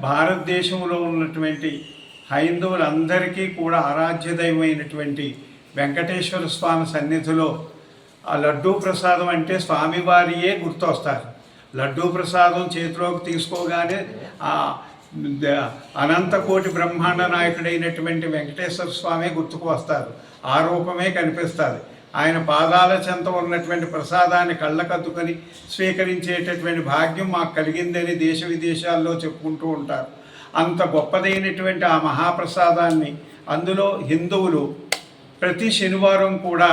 భారతదేశంలో ఉన్నటువంటి హైందవులందరికీ కూడా ఆరాధ్యదైవమైనటువంటి వెంకటేశ్వర స్వామి సన్నిధిలో ఆ లడ్డూ ప్రసాదం అంటే స్వామివారియే గుర్తొస్తారు. లడ్డూ ప్రసాదం చేతిలోకి తీసుకోగానే ఆ అనంతకోటి బ్రహ్మాండ నాయకుడైనటువంటి వెంకటేశ్వర స్వామి గుర్తుకు వస్తారు. ఆ రూపమే కనిపిస్తుంది. ఆయన పాదాల చెంత ఉన్నటువంటి ప్రసాదాన్ని కళ్ళకద్దుకొని స్వీకరించేటటువంటి భాగ్యం మాకు కలిగిందని దేశ విదేశాల్లో చెప్పుకుంటూ ఉంటారు. అంత గొప్పదైనటువంటి ఆ మహాప్రసాదాన్ని అందులో హిందువులు ప్రతి శనివారం కూడా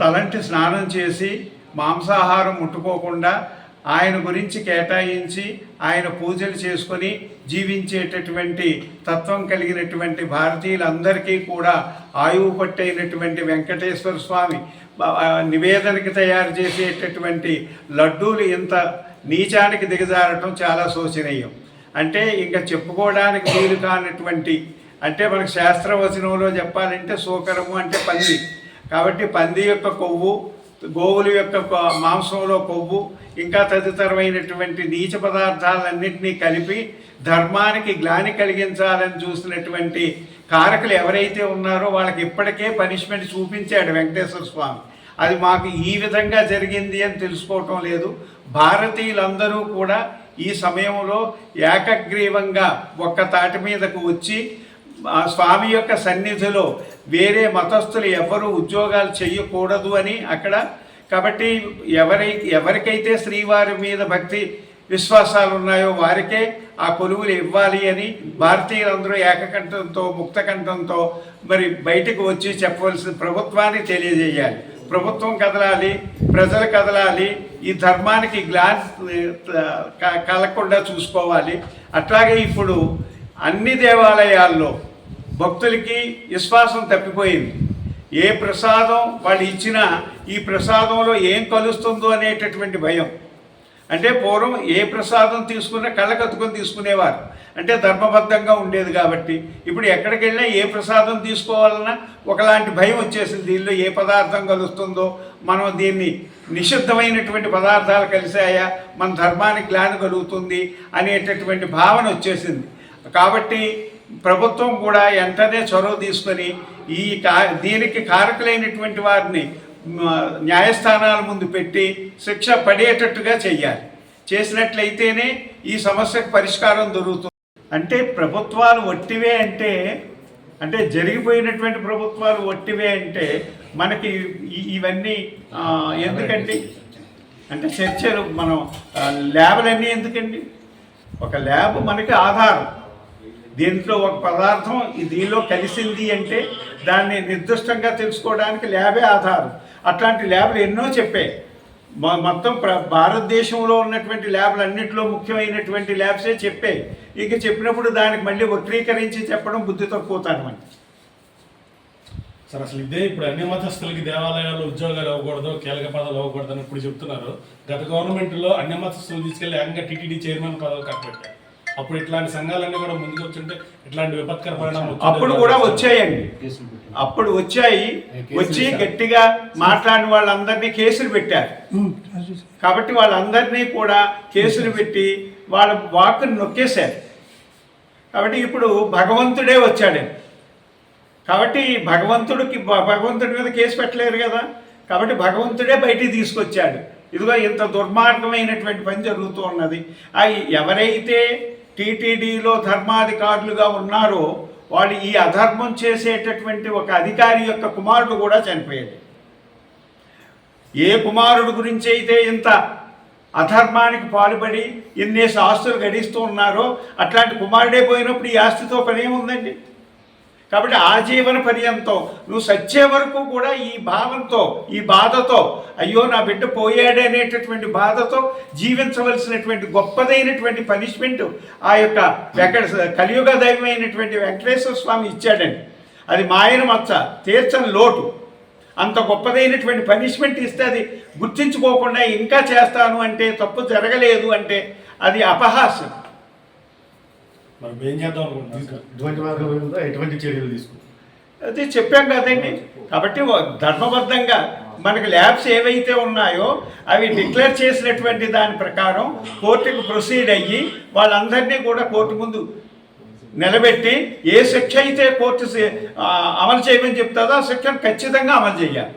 తలంటి స్నానం చేసి మాంసాహారం ముట్టుకోకుండా ఆయన గురించి కేటాయించి ఆయన పూజలు చేసుకొని జీవించేటటువంటి తత్వం కలిగినటువంటి భారతీయులందరికీ కూడా ఆయువు పట్టైనటువంటి వెంకటేశ్వర స్వామి నివేదనకి తయారు చేసేటటువంటి లడ్డూలు ఇంత నీచానికి దిగజారటం చాలా శోచనీయం. అంటే ఇంకా చెప్పుకోవడానికి వీలు కానటువంటి అంటే మనకు శాస్త్రవచనంలో చెప్పాలంటే సూకరము అంటే పంది. కాబట్టి పంది యొక్క కొవ్వు గోవుల యొక్క మాంసంలో కొవ్వు ఇంకా తదితరమైనటువంటి నీచ పదార్థాలన్నింటినీ కలిపి ధర్మానికి గ్లాని కలిగించాలని చూసినటువంటి కారకులు ఎవరైతే ఉన్నారో వాళ్ళకి ఇప్పటికే పనిష్మెంట్ చూపించాడు వెంకటేశ్వర స్వామి. అది మాకు ఈ విధంగా జరిగింది అని తెలుసుకోవటం లేదు. భారతీయులందరూ కూడా ఈ సమయంలో ఏకగ్రీవంగా ఒక్క తాటి మీదకు వచ్చి ఆ స్వామి యొక్క సన్నిధిలో వేరే మతస్థులు ఎవరు ఉద్యోగాలు చేయకూడదు అని అక్కడ కాబట్టి ఎవరి ఎవరికైతే శ్రీవారి మీద భక్తి విశ్వాసాలు ఉన్నాయో వారికే ఆ కొలువులు ఇవ్వాలి అని భారతీయులందరూ ఏకకంఠంతో ముక్తకంఠంతో మరి బయటకు వచ్చి చెప్పవలసిన ప్రభుత్వాన్ని తెలియజేయాలి. ప్రభుత్వం కదలాలి ప్రజలు కదలాలి ఈ ధర్మానికి గ్లాస్ క- కలగకుండా చూసుకోవాలి. అట్లాగే ఇప్పుడు అన్ని దేవాలయాల్లో భక్తులకి విశ్వాసం తప్పిపోయింది. ఏ ప్రసాదం వాళ్ళు ఇచ్చినా ఈ ప్రసాదంలో ఏం కలుస్తుందో అనేటటువంటి భయం. అంటే పూర్వం ఏ ప్రసాదం తీసుకున్నా కళ్ళకత్తుకొని తీసుకునేవారు. అంటే ధర్మబద్ధంగా ఉండేది కాబట్టి. ఇప్పుడు ఎక్కడికి వెళ్ళినా ఏ ప్రసాదం తీసుకోవాలన్నా ఒకలాంటి భయం వచ్చేసింది. దీనిలో ఏ పదార్థం కలుస్తుందో మనం దీన్ని నిషిద్ధమైనటువంటి పదార్థాలు కలిసాయా మన ధర్మానికి గ్లాని కలుగుతుంది అనేటటువంటి భావన వచ్చేసింది. కాబట్టి ప్రభుత్వం కూడా వెంటనే చొరవ తీసుకొని ఈ కా దీనికి కారకులైనటువంటి వారిని న్యాయస్థానాల ముందు పెట్టి శిక్ష పడేటట్టుగా చేయాలి చేసినట్లయితేనే ఈ సమస్యకు పరిష్కారం దొరుకుతుంది. అంటే ప్రభుత్వాలు ఒట్టివే అంటే అంటే జరిగిపోయినటువంటి ప్రభుత్వాలు ఒట్టివే అంటే మనకి ఇవన్నీ ఎందుకండి? అంటే చర్చలు మనం ల్యాబ్లన్నీ ఎందుకండి? ఒక ల్యాబ్ మనకి ఆధారం. దీంట్లో ఒక పదార్థం ఈ దీనిలో కలిసింది అంటే దాన్ని నిర్దిష్టంగా తెలుసుకోవడానికి ల్యాబే ఆధారం. అట్లాంటి ల్యాబ్లు ఎన్నో చెప్పాయి. మొత్తం ప్ర భారతదేశంలో ఉన్నటువంటి ల్యాబ్లు అన్నింటిలో ముఖ్యమైనటువంటి ల్యాబ్సే చెప్పాయి. ఇక చెప్పినప్పుడు దానికి మళ్ళీ వక్రీకరించి చెప్పడం బుద్ధి తక్కువతాను అని సార్ అసలు ఇదే ఇప్పుడు అన్ని మతస్థులకి దేవాలయాల్లో ఉద్యోగాలు ఇవ్వకూడదు కీలక పదవులు ఇవ్వకూడదు అని ఇప్పుడు చెప్తున్నారు. గత గవర్నమెంట్లో అన్ని మతస్థులు తీసుకెళ్ళి ఏకంగా టీటీడీ చైర్మన్ పదవి కట్టబెట్టారు. అప్పుడు ఇట్లాంటి సంఘాలన్నీ కూడా ముందుకు వచ్చుంటే ఇట్లాంటి విపత్కర పరిణామం అప్పుడు. కూడా వచ్చాయండి. అప్పుడు వచ్చాయి. వచ్చి గట్టిగా మాట్లాడిన వాళ్ళందరినీ కేసులు పెట్టారు. కాబట్టి వాళ్ళందరినీ కూడా కేసులు పెట్టి వాళ్ళ వాక్కుని నొక్కేశారు. కాబట్టి ఇప్పుడు భగవంతుడే వచ్చాడండి కాబట్టి భగవంతుడికి భగవంతుడి మీద కేసు పెట్టలేరు కదా. కాబట్టి భగవంతుడే బయటికి తీసుకొచ్చాడు. ఇదిగో ఇంత దుర్మార్గమైనటువంటి పని జరుగుతూ ఉన్నది. ఆ ఎవరైతే టీటీడీలో ధర్మాధికారులుగా ఉన్నారో. వాళ్ళు ఈ అధర్మం చేసేటటువంటి ఒక అధికారి యొక్క కుమారుడు కూడా చనిపోయాడు. ఏ కుమారుడు గురించి అయితే ఇంత అధర్మానికి పాల్పడి ఇన్నేసి ఆస్తులు గడిస్తూ ఉన్నారో అట్లాంటి కుమారుడే పోయినప్పుడు ఈ ఆస్తితో పనేముందండి కాబట్టి ఆజీవన పర్యంతం నువ్వు సచ్చే వరకు కూడా ఈ భావంతో ఈ బాధతో అయ్యో నా బిడ్డ పోయాడే అనేటటువంటి బాధతో జీవించవలసినటువంటి గొప్పదైనటువంటి పనిష్మెంట్ ఆ యొక్క వెంకట కలియుగ దైవమైనటువంటి వెంకటేశ్వర స్వామి ఇచ్చాడండి. అది మాయన మచ్చ తీర్చని లోటు. అంత గొప్పదైనటువంటి పనిష్మెంట్ ఇస్తే అది గుర్తించుకోకుండా ఇంకా చేస్తాను అంటే తప్పు జరగలేదు అంటే అది అపహాస్యం. మరి ఏం చేద్దాం? ఎటువంటి మార్గం ఉందో ఎటువంటి చర్యలు తీసుకుంటాం? అది చెప్పాం కదండి. కాబట్టి ధర్మబద్ధంగా మనకి ల్యాబ్స్ ఏవైతే ఉన్నాయో అవి డిక్లేర్ చేసినటువంటి దాని ప్రకారం కోర్టుకు ప్రొసీడ్ అయ్యి వాళ్ళందరినీ కూడా కోర్టు ముందు నిలబెట్టి ఏ శిక్ష అయితే కోర్టు అమలు చేయమని చెప్తుందో ఆ శిక్షను ఖచ్చితంగా అమలు చేయాలి.